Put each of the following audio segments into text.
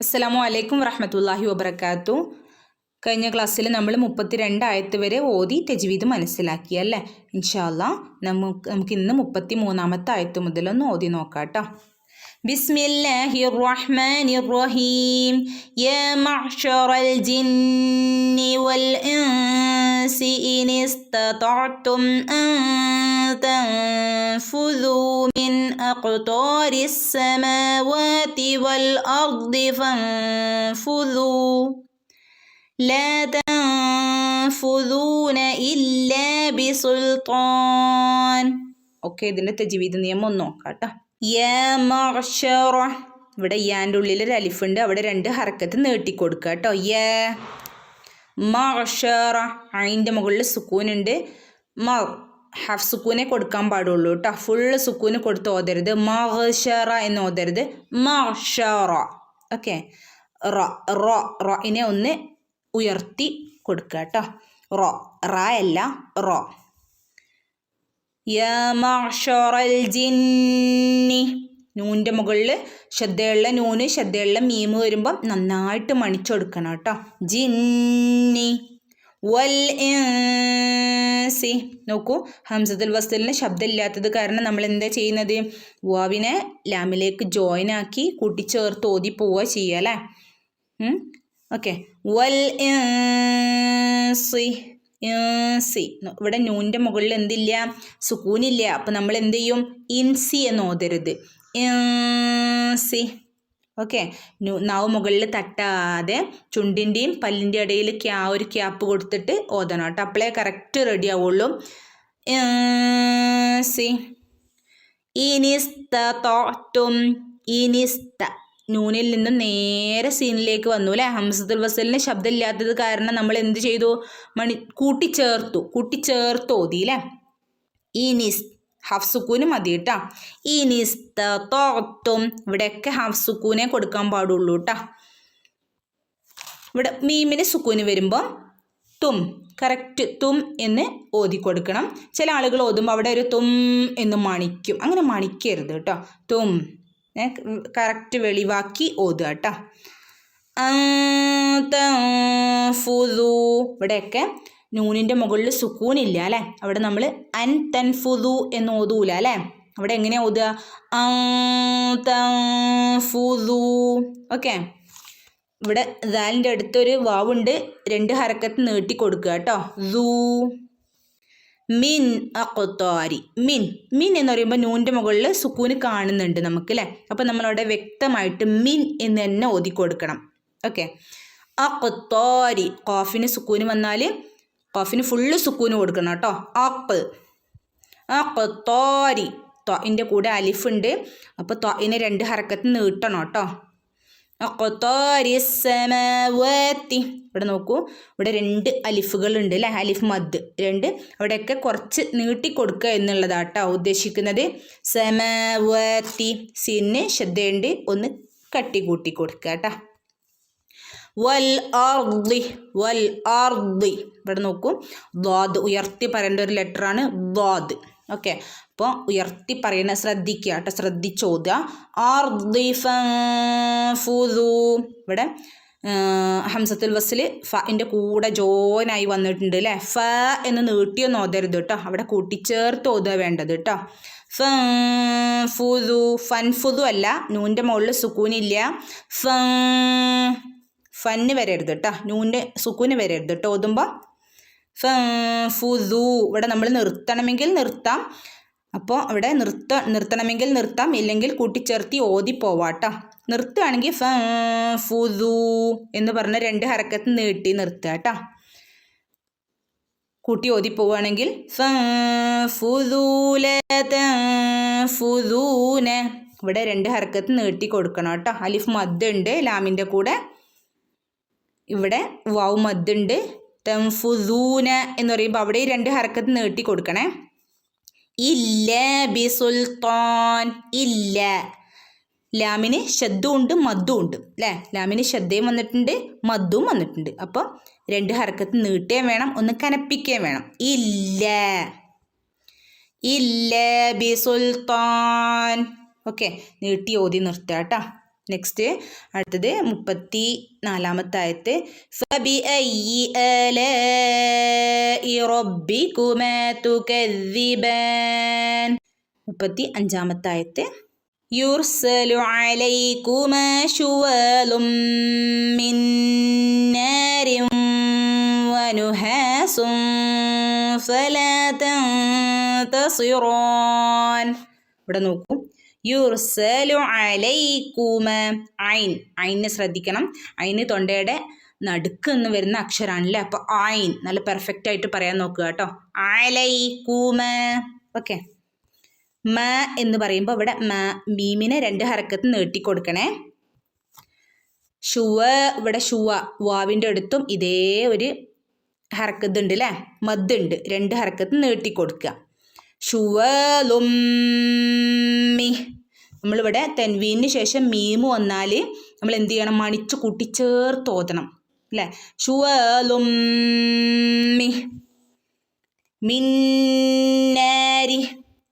അസ്സലാമു അലൈക്കും വറഹമത്തല്ലാഹി വബർക്കാത്തു കഴിഞ്ഞ ക്ലാസ്സിൽ നമ്മൾ മുപ്പത്തിരണ്ട് ആയത്ത് വരെ ഓതി തെജ്വീദ് മനസ്സിലാക്കി അല്ലേ? ഇൻഷാല്ല നമുക്ക് നമുക്ക് ഇന്ന് മുപ്പത്തി മൂന്നാമത്തെ ആയത്ത് മുതലൊന്ന് ഓതി നോക്കാം കേട്ടോ ബിസ്മില്ലാഹി റഹ്മാനി റഹീം യാ മഅ്ശറൽ ജിന്നി വൽ ഇൻസി ഇൻ അൻ തൻഫുദൂ മിൻ أقطار السماوات والأرض فانفذوا لا تنفذون إلا بسلطان ഓക്കെ ഇതിൻ്റെ തെജീവിത നിയമം ഒന്ന് നോക്കാം കേട്ടോ യാ മഅ്ശറ ഇവിടെ യാൻ്റെ ഉള്ളിൽ ഒരു അലിഫുണ്ട് അവിടെ രണ്ട് ഹറക്കത്ത് നീട്ടിക്കൊടുക്കുക കേട്ടോ യാ മഅ്ശറ അതിൻ്റെ മുകളിൽ സുക്കൂനുണ്ട് മ ഹാഫ് സുക്കൂനെ കൊടുക്കാൻ പാടുള്ളൂ കേട്ടോ ഫുള്ള് സുക്കൂന് കൊടുത്ത് ഓതരുത് മഹഷറ എന്ന് ഓതരുത് മഷറ ഓക്കെ റ റോ ഇനെ ഒന്ന് ഉയർത്തി കൊടുക്കുക കേട്ടോ റോ റ അല്ല റോ ജിന്നി. നൂന്റെ മുകളിൽ ശ്രദ്ധയുള്ള നൂന് ശ്രദ്ധയുള്ള മീമ് വരുമ്പം നന്നായിട്ട് മണിച്ചെടുക്കണം കേട്ടോ ജിന്നി. വൽ ഇൻസി നോക്കൂ ഹംസത്തുൽ വസ്തലിന് ശബ്ദമില്ലാത്തത് കാരണം നമ്മൾ എന്താ ചെയ്യുന്നത്? വാവിനെ ലാമിലേക്ക് ജോയിൻ ആക്കി കൂട്ടിച്ചേർത്ത് ഓതി പോവുക ചെയ്യുക അല്ലേ? ഓക്കെ. വൽ ഇൻസി. ഇൻസി ഇവിടെ നൂന്റെ മുകളിൽ എന്തില്ല? സുക്കൂനില്ല. അപ്പം നമ്മൾ എന്ത് ചെയ്യും? ഇൻസി എന്ന് ഓതരുത്. ഇൻസി. ഓക്കെ. നാവ് മുകളിൽ തട്ടാതെ ചുണ്ടിന്റെയും പല്ലിന്റെ ഇടയിൽ ക്യാ ഒരു ക്യാപ്പ് കൊടുത്തിട്ട് ഓതണം കേട്ടോ. അപ്പോളേ കറക്റ്റ് റെഡി ആവുള്ളൂ. സി. ഇനിസ്ത തോട്ടും ഇനിസ്ത. നൂനിൽ നിന്ന് നേരെ സീനിലേക്ക് വന്നു അല്ലേ? ഹംസത്തുൽ വസലിന് ശബ്ദമില്ലാത്തത് കാരണം നമ്മൾ എന്ത് ചെയ്തു? മണി കൂട്ടിച്ചേർത്തു കൂട്ടിച്ചേർത്ത് ഓതി അല്ലേ? ഇനിസ് ഹാഫ് സുക്കൂന് മതി കേട്ടോ ഇനിസ്തും ഇവിടെയൊക്കെ ഹഫ്സുക്കൂനെ കൊടുക്കാൻ പാടുള്ളൂ കേട്ടോ ഇവിടെ മീമിന് സുക്കൂന് വരുമ്പോൾ തും കറക്റ്റ് തും എന്ന് ഓതി കൊടുക്കണം. ചില ആളുകൾ ഓതുമ്പോൾ അവിടെ ഒരു തും എന്ന് മണിക്കും. അങ്ങനെ മണിക്കരുത് കേട്ടോ തും കറക്റ്റ് വെളിവാക്കി ഓതുക കേട്ടോ ഇവിടെയൊക്കെ നൂനിന്റെ മുകളിൽ സുക്കൂനില്ല അല്ലേ? അവിടെ നമ്മൾ അൻ തൻഫുദു എന്ന് ഓതൂല അല്ലേ? അവിടെ എങ്ങനെയാ ഓതുക? ഫുദു. ഓക്കെ. ഇവിടെ ദാലിന്റെ അടുത്തൊരു വാവുണ്ട്. രണ്ട് ഹരക്കത്ത് നീട്ടി കൊടുക്കുക കേട്ടോ. സൂ മിൻ അക്കൊത്തോരി മിൻ. മിൻ എന്ന് പറയുമ്പോൾ നൂന്റെ മുകളിൽ സുക്കൂന് കാണുന്നുണ്ട് നമുക്ക് അല്ലേ? അപ്പോൾ നമ്മളവിടെ വ്യക്തമായിട്ട് മിൻ എന്ന് തന്നെ ഓതി കൊടുക്കണം ഓക്കെ. അക്കൊത്തോരി കോഫിന് സുക്കൂന് വന്നാൽ കോഫിന് ഫുള്ള് സുക്കൂന് കൊടുക്കണം കേട്ടോ. അപ്പ്. തോരി ത്വന്റെ കൂടെ അലിഫുണ്ട് അപ്പോൾ ത്വനെ രണ്ട് ഹരക്കത്ത് നീട്ടണം കേട്ടോ. അക്കൊത്തോരിസമവത്തി ഇവിടെ നോക്കൂ ഇവിടെ രണ്ട് അലിഫുകൾ ഉണ്ട് അല്ലേ? അലിഫ് മദ് രണ്ട്. അവിടെയൊക്കെ കുറച്ച് നീട്ടി കൊടുക്കുക എന്നുള്ളതാട്ടോ ഉദ്ദേശിക്കുന്നത്. സമവത്തി. സിന് ശ്രദ്ധയുണ്ട്. ഒന്ന് കട്ടി കൂട്ടി കൊടുക്കുക കേട്ടോ. വൽ ആർദി വൽ ആർദി ഇവിടെ നോക്കൂ. ദ്വാദ് ഉയർത്തി പറയേണ്ട ഒരു ലെറ്റർ ആണ് ദ്വാദ്. ഓക്കെ അപ്പോൾ ഉയർത്തി പറയുന്ന ശ്രദ്ധിക്കുക കേട്ടോ ശ്രദ്ധിച്ചോതുക. ആർദി ഫുദു. ഇവിടെ ഹംസത്തുൽ വസ്സിൽ ഫിന്റെ കൂടെ ജോയിനായി വന്നിട്ടുണ്ട് അല്ലേ? ഫ എന്ന് നീട്ടിയൊന്നും ഓതരുത് കേട്ടോ. അവിടെ കൂട്ടിച്ചേർത്ത് ഓതുക വേണ്ടത് കേട്ടോ. ഫുദു. ഫൻ ഫുദു അല്ല നൂന്റെ മുകളിൽ സുക്കൂനില്ല. ഫ ഫന്ന് വരരുത് കേട്ടോ നൂന്റെ സുക്കൂന് വരരുത് കേട്ടോ ഓതുമ്പോൾ ഫുദു ഇവിടെ നമ്മൾ നിർത്തണമെങ്കിൽ നിർത്താം. അപ്പോൾ ഇവിടെ നിർത്ത നിർത്തണമെങ്കിൽ നിർത്താം. ഇല്ലെങ്കിൽ കൂട്ടിച്ചേർത്തി ഓതി പോവാട്ടോ നിർത്തുകയാണെങ്കിൽ ഫുദു എന്ന് പറഞ്ഞ രണ്ട് ഹരക്കത്ത് നീട്ടി നിർത്തുക കേട്ടോ കൂട്ടി ഓതി പോവുകയാണെങ്കിൽ ഫുദൂന ഇവിടെ രണ്ട് ഹരക്കത്ത് നീട്ടി കൊടുക്കണം കേട്ടോ അലിഫ് മദ് ഉണ്ട് ലാമിന്റെ കൂടെ. ഇവിടെ വൗ മദ്ദുണ്ട്. തംഫുദൂന എന്ന് പറയുമ്പോൾ അവിടെ രണ്ട് ഹർക്കത്ത് നീട്ടി കൊടുക്കണേ. ഇല്ല ബി സുൽത്താൻ. ഇല്ല. ലാമിന് ശബ്ദവും ഉണ്ട് മദ്ദും ഉണ്ട്. അല്ലേ ലാമിന് ശബ്ദയും വന്നിട്ടുണ്ട് മദ്ദും വന്നിട്ടുണ്ട്. അപ്പോൾ രണ്ട് ഹർക്കത്ത് നീട്ടുകയും വേണം ഒന്ന് കനപ്പിക്കുകയും വേണം. ഇല്ല. ഇല്ല ബി സുൽത്താൻ. ഓക്കെ നീട്ടി ഓതി നിർത്തുക കേട്ടോ. നെക്സ്റ്റ് അടുത്തത് മുപ്പത്തി നാലാമത്തെ ആയത്ത് فبأي آلاء ربكما تكذبان മുപ്പത്തി അഞ്ചാമത്തെ ആയത്ത് يرسل عليكما شوال من نار ونحاس فلا تنتصران ഇവിടെ നോക്കൂ യുർസലു ഐൻ. ഐനെ ശ്രദ്ധിക്കണം. ഐന് തൊണ്ടയുടെ നടുക്ക് എന്ന് വരുന്ന അക്ഷരാണല്ലേ? അപ്പോൾ ഐൻ. നല്ല പെർഫെക്റ്റ് ആയിട്ട് പറയാൻ നോക്കുക കേട്ടോ. അലൈക്കുമ. ഓക്കെ. മ എന്ന് പറയുമ്പോൾ ഇവിടെ മ മീമിനെ രണ്ട് ഹരക്കത്ത് നീട്ടി കൊടുക്കണേ ഷുവ ഇവിടെ ഷുവ. വാവിന്റെ അടുത്തും ഇതേ ഒരു ഹരക്കത്ത് ഉണ്ട് അല്ലേ മദ്ദുണ്ട് രണ്ട് ഹരക്കത്ത് നീട്ടി കൊടുക്കുക ഷുവലുമ്മി നമ്മളിവിടെ തെൻവീന് ശേഷം മീമ് വന്നാൽ നമ്മൾ എന്ത് ചെയ്യണം മണിച്ച് കൂട്ടിച്ചേർത്ത് ഓതണം. അല്ലേ? ഷുവലുമ്മി മിന്നാരി.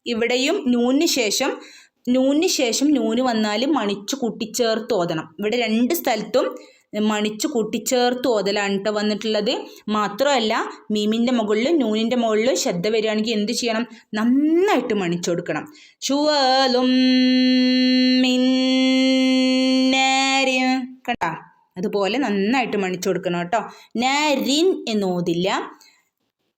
ഇവിടെയും നൂന് ശേഷം നൂന് ശേഷം നൂന് വന്നാൽ മണിച്ച് കൂട്ടിച്ചേർത്ത് ഓതണം. ഇവിടെ രണ്ട് സ്ഥലത്തും മണിച്ച് കൂട്ടിച്ചേർത്ത് ഓതലാണ് വന്നിട്ടുള്ളത്. മാത്രമല്ല മീമിന്റെ മുകളിലും നൂനിന്റെ മുകളിലും ശ്രദ്ധ വരികയാണെങ്കിൽ എന്ത് ചെയ്യണം? നന്നായിട്ട് മണിച്ചു കൊടുക്കണം. ചുവലും കണ്ട? അതുപോലെ നന്നായിട്ട് മണിച്ചു കൊടുക്കണം കേട്ടോ. നാരിൻ എന്ന് ഓതില്ല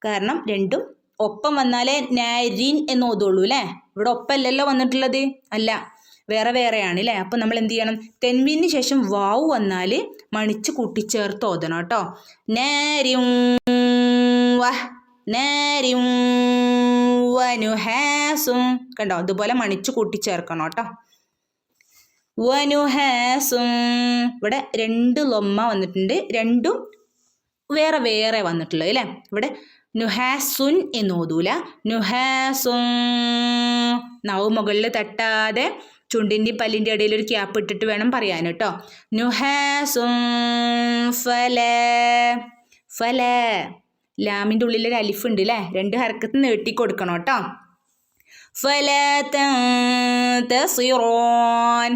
കാരണം രണ്ടും ഒപ്പം വന്നാലേ നാരിൻ എന്ന് ഓതുള്ളൂ അല്ലേ? ഇവിടെ ഒപ്പമല്ലല്ലോ വന്നിട്ടുള്ളത്. അല്ല വേറെ വേറെയാണ് അല്ലേ അപ്പം നമ്മൾ എന്ത് ചെയ്യണം? തെൻവിന് ശേഷം വാവ് വന്നാൽ മണിച്ച് കൂട്ടിച്ചേർത്ത് ഓതണം കേട്ടോ. നേരും വഹ് കണ്ടോ? അതുപോലെ മണിച്ച് കൂട്ടിച്ചേർക്കണം കേട്ടോ. വനുഹാസും ഇവിടെ രണ്ട് ലൊമ്മ വന്നിട്ടുണ്ട്. രണ്ടും വേറെ വേറെ വന്നിട്ടുള്ളത് അല്ലേ ഇവിടെ നുഹാസുൻ എന്ന് ഓതൂല. നുഹാസും നാവ് മുകളിൽ തട്ടാതെ ചുണ്ടിന്റെയും പല്ലിന്റെ ഇടയിൽ ഒരു ക്യാപ്പ് ഇട്ടിട്ട് വേണം പറയാൻ കേട്ടോ. ഫല ഫല ലാമിന്റെ ഉള്ളിൽ ഒരു അലിഫ് ഉണ്ട് അല്ലേ രണ്ട് ഹർക്കത്ത് നീട്ടി കൊടുക്കണം കേട്ടോ. ഫല തസിറോൻ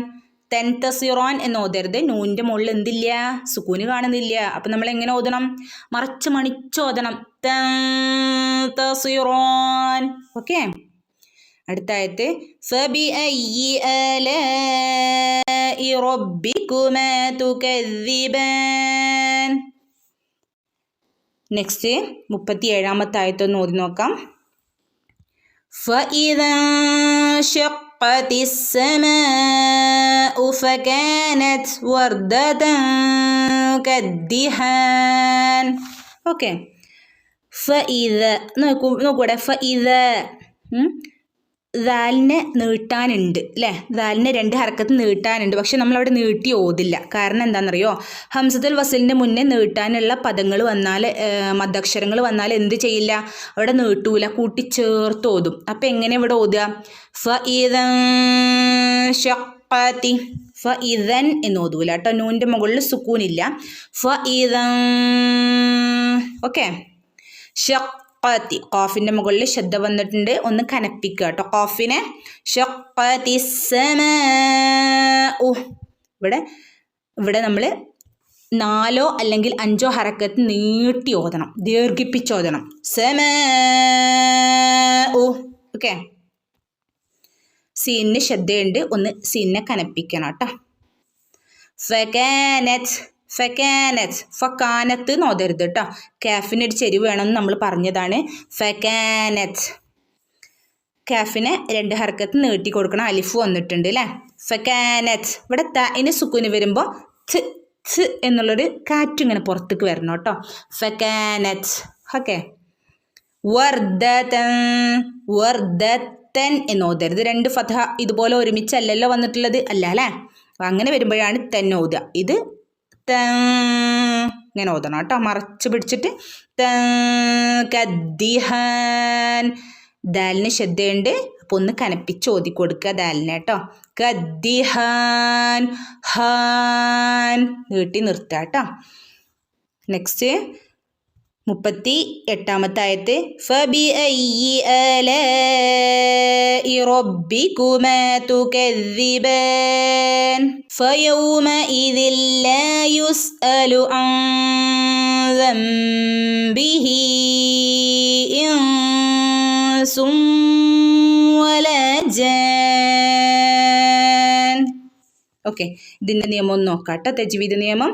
തെൻതസിറോൻ എന്ന് ഓതരുത്. നൂന്റെ മുകളിൽ എന്തില്ല? സുക്കൂന് കാണുന്നില്ല. അപ്പം നമ്മൾ എങ്ങനെ ഓതണം? മറച്ച് മണിച്ചോതണം തസിറോൻ ഓക്കെ? അടുത്ത ആയത്ത് ഫബി നെക്സ്റ്റ് മുപ്പത്തി ഏഴാമത്തെ ആയത്തൊന്ന് ഓതി നോക്കാം فإذا انشقت السماء فكانت وردة كالدهان ഓക്കെ ഫഇദ നോക്കൂ നോക്കൂടെ ഫഇദ ദാലിനെ നീട്ടാനുണ്ട് അല്ലേ ദാലിനെ രണ്ട് ഹർക്കത്ത് നീട്ടാനുണ്ട് പക്ഷെ നമ്മളവിടെ നീട്ടി ഓതില്ല. കാരണം എന്താണെന്നറിയോ? ഹംസത്തുൽ വസലിന്റെ മുന്നേ നീട്ടാനുള്ള പദങ്ങൾ വന്നാൽ മദ്ദക്ഷരങ്ങൾ വന്നാൽ എന്ത് ചെയ്യില്ല? അവിടെ നീട്ടൂല കൂട്ടിച്ചേർത്ത് ഓതും. അപ്പം എങ്ങനെ ഇവിടെ ഓതുക? ഫ ഇതൻ ഷപ്പാത്തി ഫ ഇതൻ എന്ന് ഓതൂല കേട്ടോ. നൂന്റെ മുകളിൽ സുക്കൂനില്ല. ഫ ഇതം ഓക്കെ? ഷപ്പാത്തി കോഫിന്റെ മുകളിൽ ശ്രദ്ധ വന്നിട്ടുണ്ട്. ഒന്ന് കനപ്പിക്കുക കേട്ടോ കോഫിനെ ഇവിടെ ഇവിടെ നമ്മൾ നാലോ അല്ലെങ്കിൽ അഞ്ചോ ഹറക്കത്ത് നീട്ടി ഓതണം. ദീർഘിപ്പിച്ചോതണം. സെമ ഓക്കെ? സീനിന് ശ്രദ്ധയുണ്ട് ഒന്ന് സീനിനെ കനപ്പിക്കണം കേട്ടോ ഫക്കാനത്ത് ഫക്കാനത്ത് എന്ന് ഓതരുത് കേട്ടോ കാഫിന് ഒരു ചെരിവ് വേണമെന്ന് നമ്മൾ പറഞ്ഞതാണ്. ഫെക്കാനത്ത് കാഫിനെ രണ്ട് ഹർക്കത്ത് നീട്ടി കൊടുക്കണം. അലിഫ് വന്നിട്ടുണ്ട് അല്ലേ ഫെക്കാനത്ത് ഇവിടെ ത ഇനി സുക്കുന് വരുമ്പോൾ ത് ത് എന്നുള്ളൊരു കാറ്റിങ്ങനെ പുറത്തേക്ക് വരണം കേട്ടോ ഫെക്കാനത്ത് ഓക്കെ. വർദ്ധതൻ വർദ്ധത്തൻ എന്ന് രണ്ട് ഫഥ ഇതുപോലെ ഒരുമിച്ചല്ലല്ലോ വന്നിട്ടുള്ളത് അല്ല അല്ലേ അങ്ങനെ വരുമ്പോഴാണ് തെൻ ഇത് ഇങ്ങനെ ഓതണം കേട്ടോ. മറച്ച് പിടിച്ചിട്ട് ദാലിന് ശ്രദ്ധയുണ്ട്. അപ്പോൾ ഒന്ന് കനപ്പിച്ച് ഓതി കൊടുക്കുക ദാലിനെ കേട്ടോ. കദ്ദിഹാൻ. ഹാൻ. നീട്ടി നിർത്തുക കേട്ടോ. നെക്സ്റ്റ് മുപ്പത്തി എട്ടാമത്തെ ആയത്ത് فبأي آلاء ربكما تكذبان فيومئذ لا يسأل عن ذنبه إنس ولا جان ഓക്കെ ഇതിൻ്റെ നിയമം ഒന്ന് നോക്കാം കേട്ടോ തെജ്വീദ് നിയമം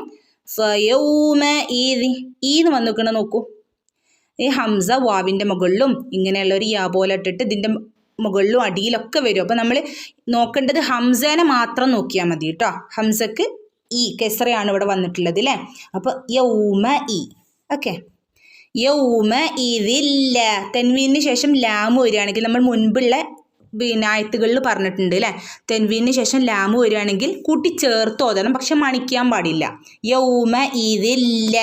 ഈന്ന് വന്നിക്കണ നോക്കൂ. ഈ ഹംസ വാവിന്റെ മുകളിലും ഇങ്ങനെയുള്ള ഒരു യാ പോലെ ഇട്ടിട്ട് ഇതിന്റെ മുകളിലും അടിയിലൊക്കെ വരും. അപ്പോൾ നമ്മൾ നോക്കേണ്ടത് ഹംസേനെ മാത്രം നോക്കിയാൽ മതി കേട്ടോ. ഹംസക്ക് ഈ കെസറയാണ് ഇവിടെ വന്നിട്ടുള്ളത് അല്ലേ? അപ്പോൾ യൗമ ഇ ഓക്കെ. യൗമ ഇതില്ല തെൻവീന് ശേഷം ലാമ് വരികയാണെങ്കിൽ നമ്മൾ മുൻപുള്ള പിന്നെ ആയത്തുകളിൽ പറഞ്ഞിട്ടുണ്ട് അല്ലേ തെൻവീന് ശേഷം ലാമ് വരികയാണെങ്കിൽ കൂട്ടി ചേർത്ത് ഓതണം. പക്ഷെ മണിക്കാൻ പാടില്ല. യൗമ ഇതില്ല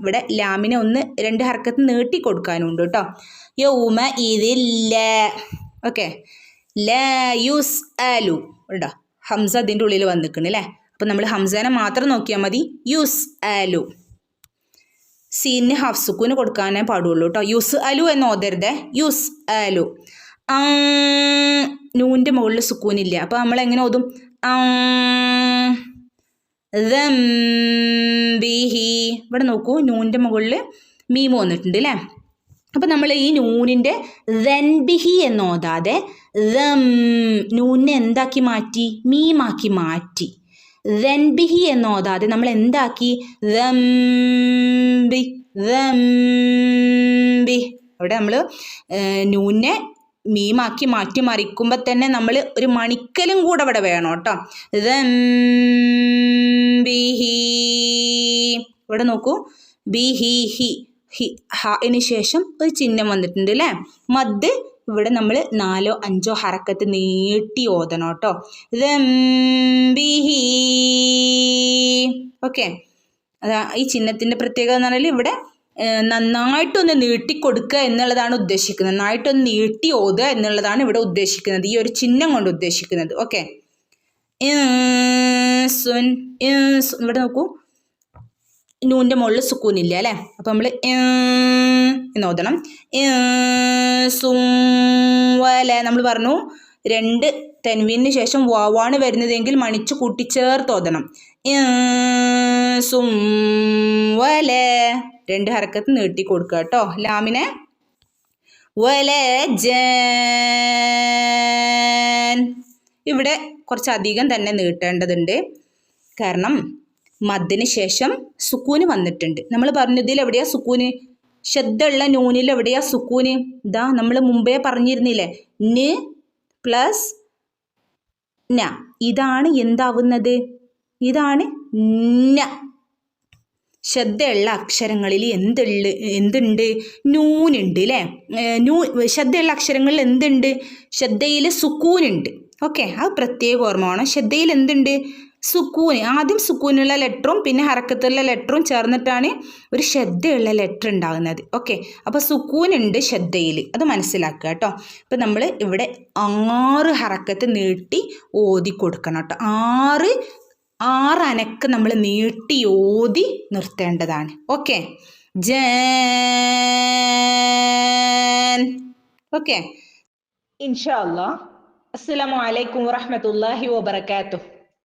ഇവിടെ ലാമിനെ ഒന്ന് രണ്ട് ഹർക്കത്ത് നീട്ടി കൊടുക്കാനുണ്ട് കേട്ടോ. യൗമ ഇതില്ല ഓക്കെ. ല യുസ് അലു ഉണ്ടോ? ഹംസ അതിന്റെ ഉള്ളിൽ വന്നിക്കണ് അല്ലേ അപ്പം നമ്മൾ ഹംസനെ മാത്രം നോക്കിയാൽ മതി. യുസ് അലു സീന് ഹാഫ് സുക്കൂന് കൊടുക്കാനേ പാടുള്ളൂ കേട്ടോ. യുസ് അലു എന്ന് ഓതരുതേ. യുസ് അലു നൂന്റെ മുകളിൽ സുക്കൂനില്ല. അപ്പോൾ നമ്മൾ എങ്ങനെ ഓതും ബിഹി. ഇവിടെ നോക്കൂ നൂന്റെ മുകളിൽ മീമ് വന്നിട്ടുണ്ട് അല്ലേ അപ്പം നമ്മൾ ഈ നൂനിന്റെ ബിഹി എന്ന് ഓതാതെ നൂനെ എന്താക്കി മാറ്റി? മീമാക്കി മാറ്റി. ബിഹി എന്ന് ഓതാതെ നമ്മൾ എന്താക്കി? ബി അവിടെ നമ്മൾ നൂനെ മീമാക്കി മാറ്റി മറിക്കുമ്പോൾ തന്നെ നമ്മൾ ഒരു മണിക്കലും കൂടെ ഇവിടെ വേണം കേട്ടോ. ബിഹി ഇവിടെ നോക്കൂ. ബി ഹി ഹി. ഹി ഹിന് ശേഷം ഒരു ചിഹ്നം വന്നിട്ടുണ്ട് അല്ലേ മദ് ഇവിടെ നമ്മൾ നാലോ അഞ്ചോ ഹറക്കത്ത് നീട്ടി ഓതണം കേട്ടോ. ബിഹി ഓക്കെ. അതാ ഈ ചിഹ്നത്തിന്റെ പ്രത്യേകത എന്ന് പറഞ്ഞാൽ ഇവിടെ നന്നായിട്ടൊന്ന് നീട്ടിക്കൊടുക്കുക എന്നുള്ളതാണ് ഉദ്ദേശിക്കുന്നത്. നന്നായിട്ടൊന്ന് നീട്ടി ഓതുക എന്നുള്ളതാണ് ഇവിടെ ഉദ്ദേശിക്കുന്നത്. ഈ ഒരു ചിഹ്നം കൊണ്ട് ഉദ്ദേശിക്കുന്നത്. ഓക്കെ. ഇവിടെ നോക്കൂ. നൂന്റെ മുകളിൽ സുക്കൂനില്ല അല്ലേ? അപ്പം നമ്മൾ എന്ന് ഓതണം. വല നമ്മൾ പറഞ്ഞു രണ്ട് തെൻവീന് ശേഷം വാവാണ് വരുന്നതെങ്കിൽ മണിച്ച് കൂട്ടിച്ചേർത്ത് ഓതണം. വല രണ്ട് ഹരക്കത്ത് നീട്ടി കൊടുക്കുക കേട്ടോ. ലാമിനെ. വല ഇവിടെ കുറച്ചധികം തന്നെ നീട്ടേണ്ടതുണ്ട്. കാരണം മദ്ദിന് ശേഷം സുക്കൂന് വന്നിട്ടുണ്ട്. നമ്മൾ പറഞ്ഞതിൽ എവിടെയാ സുക്കൂന്? ശബ്ദമുള്ള നൂനിൽ എവിടെയാ സുക്കൂന്? ഇതാ നമ്മൾ മുമ്പേ പറഞ്ഞിരുന്നില്ലേ? ന് പ്ലസ് ന. ഇതാണ് എന്താവുന്നത്? ഇതാണ് ന. ശ്രദ്ധയുള്ള അക്ഷരങ്ങളിൽ എന്തുള്ള എന്തുണ്ട്? നൂനുണ്ട് അല്ലേ നൂ ശ്രദ്ധയുള്ള അക്ഷരങ്ങളിൽ എന്തുണ്ട്? ശ്രദ്ധയിൽ സുക്കൂനുണ്ട്. ഓക്കെ അത് പ്രത്യേക ഓർമ്മ വേണം ശ്രദ്ധയിൽ എന്തുണ്ട്? സുക്കൂന്. ആദ്യം സുക്കൂനുള്ള ലെറ്ററും പിന്നെ ഹറക്കത്തുള്ള ലെറ്ററും ചേർന്നിട്ടാണ് ഒരു ശ്രദ്ധയുള്ള ലെറ്റർ ഉണ്ടാകുന്നത്. ഓക്കെ അപ്പോൾ സുക്കൂനുണ്ട് ശ്രദ്ധയിൽ. അത് മനസ്സിലാക്കുക കേട്ടോ. അപ്പോൾ നമ്മൾ ഇവിടെ ആറ് ഹറക്കത്ത് നീട്ടി ഓതി കൊടുക്കണം കേട്ടോ. ആറ് ആറ് അനക്ക് നമ്മൾ നീട്ടി ഓതി നിർത്തേണ്ടതാണ്. ഓക്കെ? ജൻ. ഓക്കെ? ഇൻഷാ അല്ലാ അസ്സലാമു അലൈക്കും വറഹ്മത്തുള്ളാഹി വബറകാതുഹു.